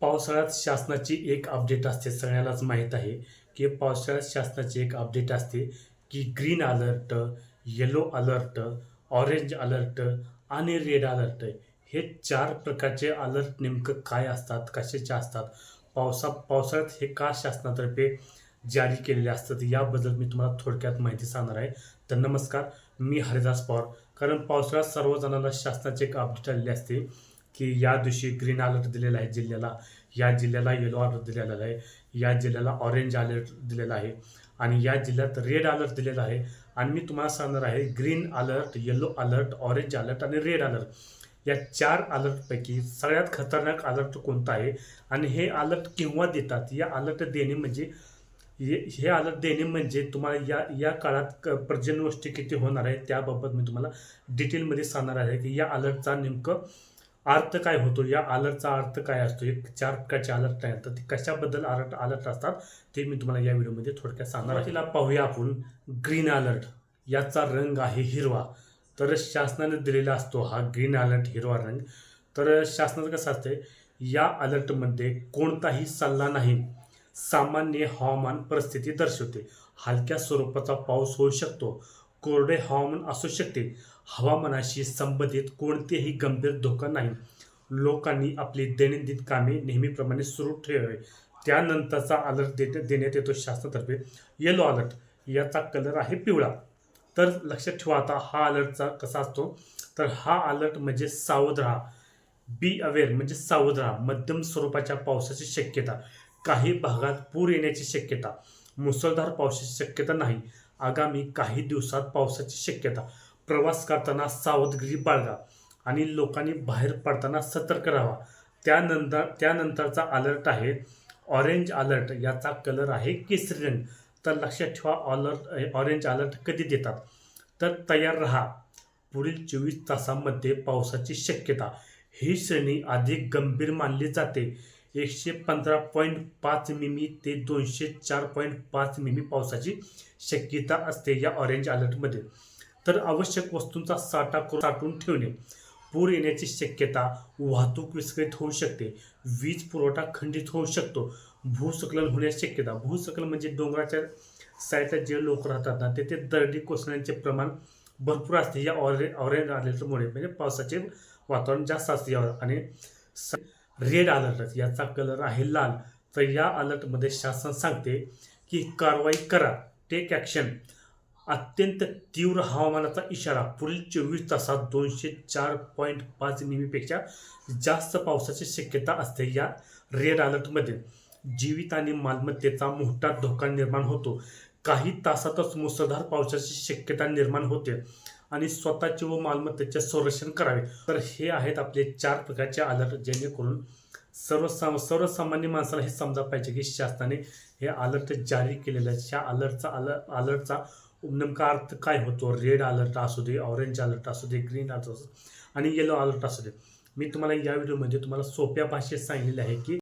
पावसाळ्यात शासनाची एक अपडेट असते सगळ्यालाच माहीत आहे की पावसाळ्यात शासनाची एक अपडेट असते की green alert yellow alert orange alert आणि रेड अलर्ट हे चार प्रकारचे अलर्ट नेमकं काय असतात कशाचे असतात पावसा पावसाळ्यात हे का शासनातर्फे जारी केलेले असतात याबद्दल मी तुम्हाला थोडक्यात माहिती सांगणार आहे. तर नमस्कार मी हरिदास पवार. कारण पावसाळ्यात सर्वजणांना शासनाचे एक अपडेट आलेले असते. की या दिवशी ग्रीन अलर्ट दिलेला आहे जिल्ह्याला या जिल्ह्याला येलो अलर्ट दिलेला आहे या जिल्ह्याला ऑरेंज अलर्ट दिलेला आहे आणि या जिल्ह्यात रेड अलर्ट दिलेला आहे. आणि मी तुम्हाला सांगणार आहे green alert yellow alert orange alert आणि रेड अलर्ट या चार अलर्टपैकी सगळ्यात खतरनाक अलर्ट कोणता आहे? आणि हे अलर्ट केव्हा देतात? या अलर्ट देणे म्हणजे हे हे अलर्ट देणे म्हणजे तुम्हाला या या काळात क- पर्जन्यवृष्टी किती होणार आहे? त्याबाबत मी तुम्हाला डिटेलमध्ये सांगणार आहे की या अलर्टचा नेमकं अर्थ काय होतो? या अलर्टचा अर्थ काय असतो? एक चार प्रकारचे अलर्ट आहेत तर ते कशाबद्दल अलर्ट अलर्ट असतात? ते मी तुम्हाला या व्हिडिओमध्ये थोडक्यात सांगणार तिला पाहूया आपण. Green alert. याचा रंग आहे हिरवा. तर शासनाने दिलेला असतो हा ग्रीन अलर्ट हिरवा रंग. तर शासनाचं कसं असते या अलर्टमध्ये कोणताही सल्ला नाही. सामान्य हवामान परिस्थिती दर्शवते. हलक्या स्वरूपाचा पाऊस होऊ शकतो. कोरडे हवामान असू शकते. हवामानाशी संबंधित कोणतेही गंभीर धोका नाही. लोकांनी आपली दैनंदिन कामे नेहमीप्रमाणे सुरू ठेवावे. त्यानंतरचा अलर्ट दे देण्यात येतो शासनातर्फे. येलो अलर्ट याचा कलर आहे पिवळा. तर लक्षात ठेवा आता हा अलर्टचा कसा असतो? तर हा अलर्ट म्हणजे सावध राहा. बी अवेअर म्हणजे सावध राहा. मध्यम स्वरूपाच्या पावसाची शक्यता. काही भागात पूर येण्याची शक्यता. मुसळधार पावसाची शक्यता नाही. आगामी काही दिवसात पावसाची शक्यता. प्रवास करताना सावधगिरी बाळगा आणि लोकांनी बाहेर पडताना सतर्क राहावा. त्यानंतर त्यानंतरचा अलर्ट आहे ऑरेंज अलर्ट याचा कलर आहे केसरी रंग. तर लक्षात ठेवा अलर्ट ऑरेंज अलर्ट कधी देतात? तर तयार राहा. पुढील चोवीस तासांमध्ये पावसाची शक्यता. ही श्रेणी अधिक गंभीर मानली जाते. एकशे पंधरा पॉईंट पाच मिमी ते दोनशे चार पॉईंट पाच मिमी पावसाची शक्यता असते या ऑरेंज अलर्टमध्ये तर आवश्यक वस्तूंचा साठा करून साठवून ठेवणे. पूर येण्याची शक्यता वाहतूक विस्कळीत होऊ शकते. वीज पुरवठा खंडित होऊ शकतो. भूस्खलन होण्याची शक्यता. भूस्खलन म्हणजे डोंगराच्या साईडला जे लोक राहतात ना तेथे दरडी कोसळण्याचे प्रमाण भरपूर असते. या ऑरे ऑरेंज अलर्टमुळे म्हणजे पावसाचे वातावरण जास्त असते. यावर आणि रेड अलर्ट याचा कलर आहे लाल. तर या अलर्टमध्ये शासन सांगते की कारवाई करा. टेक ॲक्शन अत्यंत तीव्र हवामानाचा इशारा. पुढील चोवीस तासात दोनशे चार पॉईंट पाच मिमीपेक्षा जास्त पावसाची शक्यता असते या रेड अलर्टमध्ये जीवित आणि मालमत्तेचा मोठा धोका निर्माण होतो. काही तासातच मुसळधार पावसाची शक्यता निर्माण होते. आणि स्वतःचे व मालमत्तेचे संरक्षण करावे. तर हे आहेत आपले चार प्रकारचे अलर्ट जेणेकरून सर्वसाम सर्वसामान्य माणसाला हे समजा पाहिजे की शासनाने हे अलर्ट जारी केलेलं आहे. ह्या अलर्टचा अलर्ट अलर्टचा नेमका अर्थ काय होतो? रेड अलर्ट असू दे ऑरेंज अलर्ट असू दे ग्रीन अलर्ट असू दे आणि येलो अलर्ट असू दे. मी तुम्हाला या व्हिडिओमध्ये तुम्हाला सोप्या भाषेत सांगितलेले आहे की